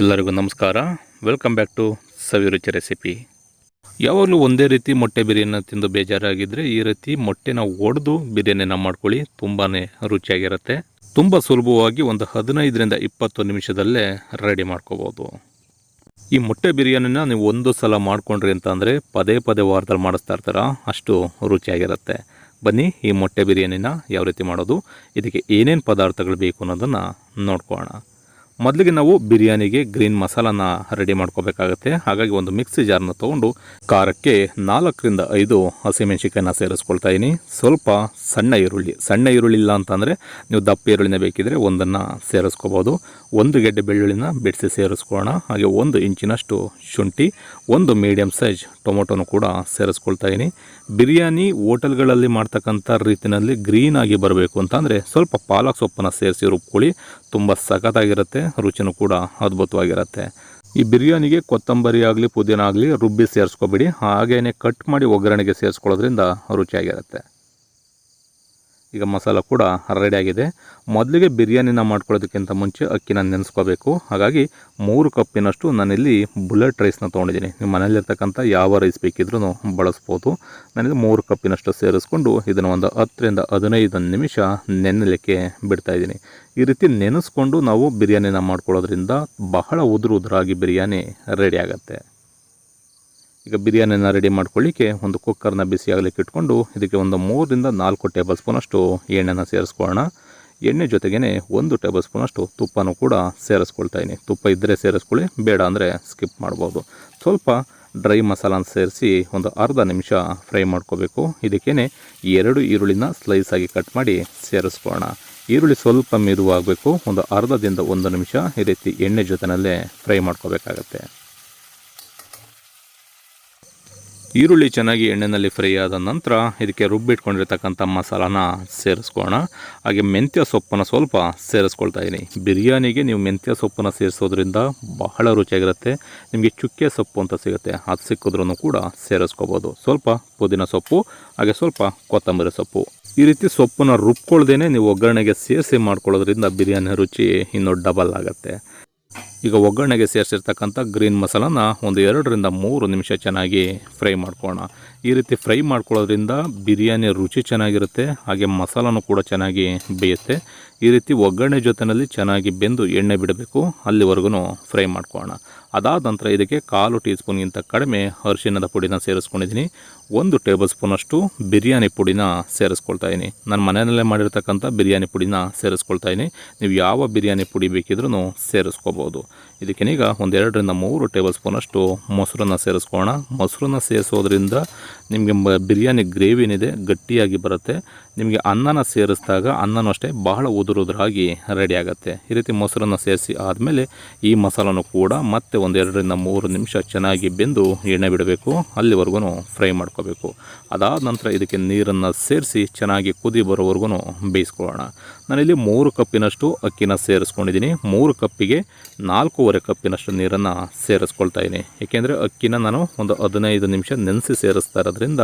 ಎಲ್ಲರಿಗೂ ನಮಸ್ಕಾರ. Welcome back to Saviruchi recipe ಯಾವಾಗಲೂ ಒಂದೇ ರೀತಿ ಮೊಟ್ಟೆ ಬಿರಿಯಾನಿನ ತಿಂದು ಬೇಜಾರಾಗಿದ್ದರೆ ಈ ರೀತಿ ಮೊಟ್ಟೆನ ಒಡೆದು ಬಿರಿಯಾನಿನ ಮಾಡ್ಕೊಳ್ಳಿ ತುಂಬಾ ರುಚಿಯಾಗಿರುತ್ತೆ. ತುಂಬ ಸುಲಭವಾಗಿ ಒಂದು ಹದಿನೈದರಿಂದ ಇಪ್ಪತ್ತು ನಿಮಿಷದಲ್ಲೇ ರೆಡಿ ಮಾಡ್ಕೋಬೋದು. ಈ ಮೊಟ್ಟೆ ಬಿರಿಯಾನಿನ ನೀವು ಒಂದು ಸಲ ಮಾಡಿಕೊಂಡ್ರಿ ಅಂತಂದರೆ ಪದೇ ಪದೇ ವಾರದಲ್ಲಿ ಮಾಡಿಸ್ತಾ ಇರ್ತಾರ, ಅಷ್ಟು ರುಚಿಯಾಗಿರುತ್ತೆ. ಬನ್ನಿ ಈ ಮೊಟ್ಟೆ ಬಿರಿಯಾನಿನ ಯಾವ ರೀತಿ ಮಾಡೋದು, ಇದಕ್ಕೆ ಏನೇನು ಪದಾರ್ಥಗಳು ಬೇಕು ಅನ್ನೋದನ್ನು ನೋಡ್ಕೊಳ್ಳೋಣ. ಮೊದಲಿಗೆ ನಾವು ಬಿರಿಯಾನಿಗೆ ಗ್ರೀನ್ ಮಸಾಲಾನ ರೆಡಿ ಮಾಡ್ಕೋಬೇಕಾಗತ್ತೆ. ಹಾಗಾಗಿ ಒಂದು ಮಿಕ್ಸಿ ಜಾರ್ನ ತೊಗೊಂಡು ಖಾರಕ್ಕೆ ನಾಲ್ಕರಿಂದ ಐದು ಹಸಿಮೆಣಸಿಕಾಯಿನ ಸೇರಿಸ್ಕೊಳ್ತಾ ಇದ್ದೀನಿ ಸ್ವಲ್ಪ ಸಣ್ಣ ಈರುಳ್ಳಿ. ಸಣ್ಣ ಈರುಳ್ಳಿ ಇಲ್ಲ ಅಂತಂದರೆ ನೀವು ದಪ್ಪ ಈರುಳ್ಳಿನ ಬೇಕಿದ್ರೆ ಒಂದನ್ನು ಸೇರಿಸ್ಕೋಬೋದು. ಒಂದು ಗೆಡ್ಡೆ ಬೆಳ್ಳುಳ್ಳಿನ ಬಿಡಿಸಿ ಸೇರಿಸ್ಕೊಳ್ಳೋಣ. ಹಾಗೆ ಒಂದು ಇಂಚಿನಷ್ಟು ಶುಂಠಿ, ಒಂದು ಮೀಡಿಯಮ್ ಸೈಜ್ ಟೊಮೊಟೊನು ಕೂಡ ಸೇರಿಸ್ಕೊಳ್ತಾ ಇದ್ದೀನಿ ಬಿರಿಯಾನಿ ಹೋಟೆಲ್ಗಳಲ್ಲಿ ಮಾಡ್ತಕ್ಕಂಥ ರೀತಿಯಲ್ಲಿ ಗ್ರೀನ್ ಆಗಿ ಬರಬೇಕು ಅಂತಂದರೆ ಸ್ವಲ್ಪ ಪಾಲಕ್ ಸೊಪ್ಪನ್ನು ಸೇರಿಸಿ ರುಬ್ಕೊಳ್ಳಿ, ತುಂಬ ಸಖತ್ತಾಗಿರುತ್ತೆ, ರುಚಿನೂ ಕೂಡ ಅದ್ಭುತವಾಗಿರುತ್ತೆ. ಈ ಬಿರಿಯಾನಿಗೆ ಕೊತ್ತಂಬರಿ ಆಗಲಿ, ಪುದೀನ ಆಗಲಿ ರುಬ್ಬಿ ಸೇರಿಸ್ಕೊಬೇಡಿ. ಹಾಗೇ ಕಟ್ ಮಾಡಿ ಒಗ್ಗರಣೆಗೆ ಸೇರಿಸ್ಕೊಳ್ಳೋದ್ರಿಂದ ರುಚಿಯಾಗಿರುತ್ತೆ. ಈಗ ಮಸಾಲ ಕೂಡ ರೆಡಿಯಾಗಿದೆ ಮೊದಲಿಗೆ ಬಿರಿಯಾನಿನ ಮಾಡ್ಕೊಳ್ಳೋದಕ್ಕಿಂತ ಮುಂಚೆ ಅಕ್ಕಿನ ನೆನೆಸ್ಕೋಬೇಕು. ಹಾಗಾಗಿ ಮೂರು ಕಪ್ಪಿನಷ್ಟು ನಾನಿಲ್ಲಿ ಬುಲೆಟ್ ರೈಸ್ನ ತೊಗೊಂಡಿದ್ದೀನಿ. ನಿಮ್ಮ ಮನೇಲಿರ್ತಕ್ಕಂಥ ಯಾವ ರೈಸ್ ಬೇಕಿದ್ರೂ ಬಳಸ್ಬೋದು. ನನಗೆ ಮೂರು ಕಪ್ಪಿನಷ್ಟು ಸೇರಿಸ್ಕೊಂಡು ಇದನ್ನು ಒಂದು ಹತ್ತರಿಂದ ಹದಿನೈದು ನಿಮಿಷ ನೆನ್ನಲಿಕ್ಕೆ ಬಿಡ್ತಾ ಇದ್ದೀನಿ. ಈ ರೀತಿ ನೆನೆಸ್ಕೊಂಡು ನಾವು ಬಿರಿಯಾನಿನ ಮಾಡ್ಕೊಳ್ಳೋದ್ರಿಂದ ಬಹಳ ಉದುರು ಉದುರಾಗಿ ಬಿರಿಯಾನಿ ರೆಡಿ ಆಗುತ್ತೆ. ಈಗ ಬಿರಿಯಾನಿನ ರೆಡಿ ಮಾಡ್ಕೊಳ್ಳಿಕ್ಕೆ ಒಂದು ಕುಕ್ಕರ್ನ ಬಿಸಿ ಆಗಲಿಕ್ಕೆ ಇಟ್ಕೊಂಡು ಇದಕ್ಕೆ ಒಂದು ಮೂರರಿಂದ ನಾಲ್ಕು ಟೇಬಲ್ ಸ್ಪೂನಷ್ಟು ಎಣ್ಣೆನ ಸೇರಿಸ್ಕೊಳ್ಳೋಣ. ಎಣ್ಣೆ ಜೊತೆಗೇ ಒಂದು ಟೇಬಲ್ ಸ್ಪೂನಷ್ಟು ತುಪ್ಪನೂ ಕೂಡ ಸೇರಿಸ್ಕೊಳ್ತಾ ಇದ್ದೀನಿ. ತುಪ್ಪ ಇದ್ದರೆ ಸೇರಿಸ್ಕೊಳ್ಳಿ, ಬೇಡ ಅಂದರೆ ಸ್ಕಿಪ್ ಮಾಡ್ಬೋದು. ಸ್ವಲ್ಪ ಡ್ರೈ ಮಸಾಲಾನ ಸೇರಿಸಿ ಒಂದು ಅರ್ಧ ನಿಮಿಷ ಫ್ರೈ ಮಾಡ್ಕೋಬೇಕು. ಇದಕ್ಕೇ ಎರಡು ಈರುಳ್ಳಿನ ಸ್ಲೈಸ್ ಆಗಿ ಕಟ್ ಮಾಡಿ ಸೇರಿಸ್ಕೊಳ್ಳೋಣ. ಈರುಳ್ಳಿ ಸ್ವಲ್ಪ ಮೆದುವಾಗಬೇಕು. ಒಂದು ಅರ್ಧದಿಂದ ಒಂದು ನಿಮಿಷ ಈ ರೀತಿ ಎಣ್ಣೆ ಜೊತೆಯಲ್ಲೇ ಫ್ರೈ ಮಾಡ್ಕೋಬೇಕಾಗತ್ತೆ. ಈರುಳ್ಳಿ ಚೆನ್ನಾಗಿ ಎಣ್ಣೆಯಲ್ಲಿ ಫ್ರೈ ಆದ ನಂತರ ಇದಕ್ಕೆ ರುಬ್ಬಿಟ್ಕೊಂಡಿರ್ತಕ್ಕಂಥ ಮಸಾಲಾನ ಸೇರಿಸ್ಕೊಳ್ಳೋಣ. ಹಾಗೆ ಮೆಂತ್ಯ ಸೊಪ್ಪನ್ನು ಸ್ವಲ್ಪ ಸೇರಿಸ್ಕೊಳ್ತಾ ಇದ್ದೀನಿ ಬಿರಿಯಾನಿಗೆ ನೀವು ಮೆಂತ್ಯ ಸೊಪ್ಪನ್ನು ಸೇರಿಸೋದ್ರಿಂದ ಬಹಳ ರುಚಿಯಾಗಿರುತ್ತೆ. ನಿಮಗೆ ಚುಕ್ಕೆ ಸೊಪ್ಪು ಅಂತ ಸಿಗುತ್ತೆ. ಅದು ಸಿಕ್ಕಿದ್ರೂ ಕೂಡ ಸೇರಿಸ್ಕೋಬೋದು. ಸ್ವಲ್ಪ ಪುದೀನ ಸೊಪ್ಪು, ಹಾಗೆ ಸ್ವಲ್ಪ ಕೊತ್ತಂಬರಿ ಸೊಪ್ಪು. ಈ ರೀತಿ ಸೊಪ್ಪನ್ನು ರುಬ್ಕೊಳ್ದೇನೆ ನೀವು ಒಗ್ಗರಣೆಗೆ ಸೇರಿಸಿ ಮಾಡ್ಕೊಳ್ಳೋದ್ರಿಂದ ಬಿರಿಯಾನಿ ರುಚಿ ಇನ್ನೂ ಡಬಲ್ ಆಗುತ್ತೆ. ಈಗ ಒಗ್ಗರಣೆಗೆ ಸೇರಿಸಿರ್ತಕ್ಕಂಥ ಗ್ರೀನ್ ಮಸಾಲಾನ ಒಂದು ಎರಡರಿಂದ ಮೂರು ನಿಮಿಷ ಚೆನ್ನಾಗಿ ಫ್ರೈ ಮಾಡ್ಕೊಳ್ಳೋಣ. ಈ ರೀತಿ ಫ್ರೈ ಮಾಡ್ಕೊಳ್ಳೋದ್ರಿಂದ ಬಿರಿಯಾನಿ ರುಚಿ ಚೆನ್ನಾಗಿರುತ್ತೆ, ಹಾಗೆ ಮಸಾಲನೂ ಕೂಡ ಚೆನ್ನಾಗಿ ಬೇಯುತ್ತೆ. ಈ ರೀತಿ ಒಗ್ಗರಣೆ ಜೊತೆಯಲ್ಲಿ ಚೆನ್ನಾಗಿ ಬೆಂದು ಎಣ್ಣೆ ಬಿಡಬೇಕು, ಅಲ್ಲಿವರೆಗೂ ಫ್ರೈ ಮಾಡ್ಕೊಳ್ಳೋಣ. ಅದಾದ ನಂತರ ಇದಕ್ಕೆ ಕಾಲು ಟೀ ಸ್ಪೂನ್ಗಿಂತ ಕಡಿಮೆ ಅರಿಶಿಣದ ಪುಡಿನ ಸೇರಿಸ್ಕೊಂಡಿದ್ದೀನಿ. ಒಂದು ಟೇಬಲ್ ಸ್ಪೂನಷ್ಟು ಬಿರಿಯಾನಿ ಪುಡಿನ ಸೇರಿಸ್ಕೊಳ್ತಾ ಇದ್ದೀನಿ ನಾನು ಮನೆಯಲ್ಲೇ ಮಾಡಿರ್ತಕ್ಕಂಥ ಬಿರಿಯಾನಿ ಪುಡಿನ ಸೇರಿಸ್ಕೊಳ್ತಾ ಇದ್ದೀನಿ ನೀವು ಯಾವ ಬಿರಿಯಾನಿ ಪುಡಿ ಬೇಕಿದ್ರೂ ಸೇರಿಸ್ಕೋಬೋದು. ಇದಕ್ಕೇನೀಗ ಒಂದೆರಡರಿಂದ ಮೂರು ಟೇಬಲ್ ಸ್ಪೂನಷ್ಟು ಮೊಸರನ್ನ ಸೇರಿಸ್ಕೊಳ್ಳೋಣ. ಮೊಸರನ್ನ ಸೇರಿಸೋದ್ರಿಂದ ನಿಮಗೆ ಬಿರಿಯಾನಿ ಗ್ರೇವಿ ಏನಿದೆ ಗಟ್ಟಿಯಾಗಿ ಬರುತ್ತೆ. ನಿಮಗೆ ಅನ್ನನ ಸೇರಿಸಿದಾಗ ಅನ್ನನೂ ಅಷ್ಟೇ ಬಹಳ ಉದುರುದ್ರಾಗಿ ರೆಡಿ ಆಗುತ್ತೆ. ಈ ರೀತಿ ಮೊಸರನ್ನು ಸೇರಿಸಿ ಆದಮೇಲೆ ಈ ಮಸಾಲನೂ ಕೂಡ ಮತ್ತೆ ಒಂದೆರಡರಿಂದ ಮೂರು ನಿಮಿಷ ಚೆನ್ನಾಗಿ ಬೆಂದು ಎಣ್ಣೆ ಬಿಡಬೇಕು. ಅಲ್ಲಿವರೆಗೂ ಫ್ರೈ ಮಾಡ್ಕೋಬೇಕು. ಅದಾದ ನಂತರ ಇದಕ್ಕೆ ನೀರನ್ನು ಸೇರಿಸಿ ಚೆನ್ನಾಗಿ ಕುದಿ ಬರೋವರೆಗೂ ಬೇಯಿಸ್ಕೊಳ್ಳೋಣ. ನಾನಿಲ್ಲಿ ಮೂರು ಕಪ್ಪಿನಷ್ಟು ಅಕ್ಕಿನ ಸೇರಿಸ್ಕೊಂಡಿದ್ದೀನಿ. ಮೂರು ಕಪ್ಪಿಗೆ ನಾಲ್ಕೂವರೆ ಕಪ್ಪಿನಷ್ಟು ನೀರನ್ನು ಸೇರಿಸ್ಕೊಳ್ತಾ ಇದ್ದೀನಿ. ಏಕೆಂದರೆ ಅಕ್ಕಿನ ನಾನು ಒಂದು ಹದಿನೈದು ನಿಮಿಷ ನೆನೆಸಿ ಸೇರಿಸ್ತಾ ಇರೋದ್ರಿಂದ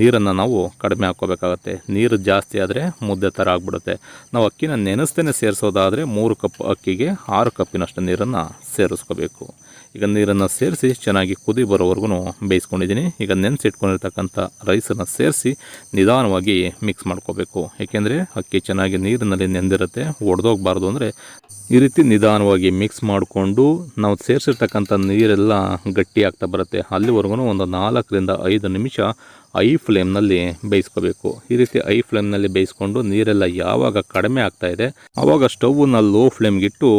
ನೀರನ್ನು ನಾವು ಕಡಿಮೆ ಹಾಕ್ಕೋಬೇಕಾಗತ್ತೆ. ನೀರು ಜಾಸ್ತಿ ಆದರೆ ಮುದ್ದೆ ಥರ ಆಗಿಬಿಡುತ್ತೆ. ನಾವು ಅಕ್ಕಿನ ನೆನೆಸ್ತೇನೆ ಸೇರಿಸೋದಾದರೆ ಮೂರು ಕಪ್ ಅಕ್ಕಿಗೆ ಆರು ಕಪ್ಪಿನಷ್ಟು ನೀರನ್ನು ಸೇರಿಸ್ಕೋಬೇಕು. ಈಗ ನೀರನ್ನು ಸೇರಿಸಿ ಚೆನ್ನಾಗಿ ಕುದಿ ಬರೋವರೆಗೂ ಬೇಯಿಸ್ಕೊಂಡಿದ್ದೀನಿ. ಈಗ ನೆನೆಸಿಟ್ಕೊಂಡಿರ್ತಕ್ಕಂಥ ರೈಸನ್ನು ಸೇರಿಸಿ ನಿಧಾನವಾಗಿ ಮಿಕ್ಸ್ ಮಾಡ್ಕೋಬೇಕು. ಏಕೆಂದರೆ ಅಕ್ಕಿ ಚೆನ್ನಾಗಿ ನೀರಿನಲ್ಲಿ ನೆಂದಿರುತ್ತೆ, ಒಡೆದೋಗ್ಬಾರ್ದು ಅಂದರೆ ಈ ರೀತಿ ನಿಧಾನವಾಗಿ ಮಿಕ್ಸ್ ಮಾಡಿಕೊಂಡು ನಾವು ಸೇರಿಸಿರ್ತಕ್ಕಂಥ ನೀರೆಲ್ಲ ಗಟ್ಟಿ ಆಗ್ತಾ ಬರುತ್ತೆ. ಅಲ್ಲಿವರೆಗೂ ಒಂದು ನಾಲ್ಕರಿಂದ ಐದು ನಿಮಿಷ ಐ ಫ್ಲೇಮ್ನಲ್ಲಿ ಬೇಯಿಸ್ಕೋಬೇಕು. ಈ ರೀತಿ ಐ ಫ್ಲೇಮ್ನಲ್ಲಿ ಬೇಯಿಸ್ಕೊಂಡು ನೀರೆಲ್ಲ ಯಾವಾಗ ಕಡಿಮೆ ಆಗ್ತಾ ಇದೆ ಆವಾಗ ಸ್ಟವ್ನ ಲೋ ಫ್ಲೇಮ್ಗಿಟ್ಟು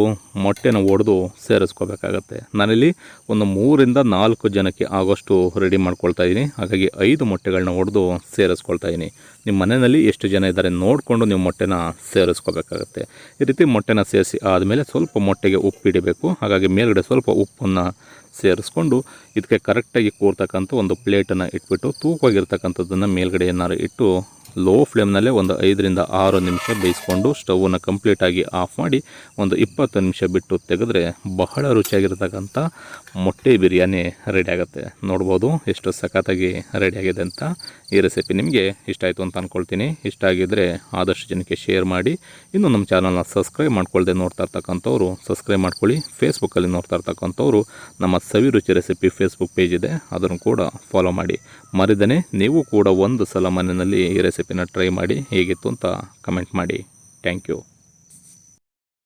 ಮೊಟ್ಟೆನ ಒಡೆದು ಸೇರಿಸ್ಕೋಬೇಕಾಗತ್ತೆ. ನಾನಿಲ್ಲಿ ಒಂದು ಮೂರಿಂದ ನಾಲ್ಕು ಜನಕ್ಕೆ ಆಗೋಷ್ಟು ರೆಡಿ ಮಾಡ್ಕೊಳ್ತಾ ಇದ್ದೀನಿ. ಹಾಗಾಗಿ ಐದು ಮೊಟ್ಟೆಗಳನ್ನ ಒಡೆದು ಸೇರಿಸ್ಕೊಳ್ತಾ ಇದ್ದೀನಿ. ನಿಮ್ಮ ಮನೆಯಲ್ಲಿ ಎಷ್ಟು ಜನ ಇದ್ದಾರೆ ನೋಡಿಕೊಂಡು ನೀವು ಮೊಟ್ಟೆನ ಸೇರಿಸ್ಕೋಬೇಕಾಗತ್ತೆ. ಈ ರೀತಿ ಮೊಟ್ಟೆನ ಸೇರಿಸಿ ಆದಮೇಲೆ ಸ್ವಲ್ಪ ಮೊಟ್ಟೆಗೆ ಉಪ್ಪು ಉಪ್ಪಿಡಬೇಕು ಹಾಗಾಗಿ ಮೇಲ್ಗಡೆ ಸ್ವಲ್ಪ ಉಪ್ಪನ್ನು ಸೇರಿಸ್ಕೊಂಡು ಇದಕ್ಕೆ ಕರೆಕ್ಟಾಗಿ ಕೂರ್ತಕ್ಕಂಥ ಒಂದು ಪ್ಲೇಟನ್ನು ಇಟ್ಬಿಟ್ಟು ತೂಕವಾಗಿರ್ತಕ್ಕಂಥದ್ದನ್ನು ಮೇಲ್ಗಡೆ ಏನಾರು ಇಟ್ಟು ಲೋ ಫ್ಲೇಮ್ನಲ್ಲೇ ಒಂದು ಐದರಿಂದ ಆರು ನಿಮಿಷ ಬೇಯಿಸ್ಕೊಂಡು ಸ್ಟವನ್ನು ಕಂಪ್ಲೀಟಾಗಿ ಆಫ್ ಮಾಡಿ ಒಂದು ಇಪ್ಪತ್ತು ನಿಮಿಷ ಬಿಟ್ಟು ತೆಗೆದ್ರೆ ಬಹಳ ರುಚಿಯಾಗಿರ್ತಕ್ಕಂಥ ಮೊಟ್ಟೆ ಬಿರಿಯಾನಿ ರೆಡಿ ಆಗುತ್ತೆ ನೋಡ್ಬೋದು ಎಷ್ಟು ಸಖತ್ತಾಗಿ ರೆಡಿಯಾಗಿದೆ ಅಂತ ಈ ರೆಸಿಪಿ ನಿಮಗೆ ಇಷ್ಟ ಆಯಿತು ಅಂತ ಅಂದ್ಕೊಳ್ತೀನಿ ಇಷ್ಟ ಆಗಿದ್ದರೆ ಆದಷ್ಟು ಜನಕ್ಕೆ ಶೇರ್ ಮಾಡಿ. ಇನ್ನು ನಮ್ಮ ಚಾನಲ್ನ ಸಬ್ಸ್ಕ್ರೈಬ್ ಮಾಡ್ಕೊಳ್ಳದೆ ನೋಡ್ತಾ ಇರ್ತಕ್ಕಂಥವ್ರು ಸಬ್ಸ್ಕ್ರೈಬ್ ಮಾಡ್ಕೊಳ್ಳಿ. ಫೇಸ್ಬುಕ್ಕಲ್ಲಿ ನೋಡ್ತಾ ಇರ್ತಕ್ಕಂಥವ್ರು ನಮ್ಮ ಸವಿ ರುಚಿ ರೆಸಿಪಿ ಫೇಸ್ಬುಕ್ ಪೇಜ್ ಇದೆ. ಅದನ್ನು ಕೂಡ ಫಾಲೋ ಮಾಡಿ. ಮರಿದನೆ, ನೀವು ಕೂಡ ಒಂದು ಸಲ ಮನೆಯಲ್ಲಿ ಈ ರೆಸಿಪಿನ ಟ್ರೈ ಮಾಡಿ ಹೇಗಿತ್ತು ಅಂತ ಕಮೆಂಟ್ ಮಾಡಿ. Thank you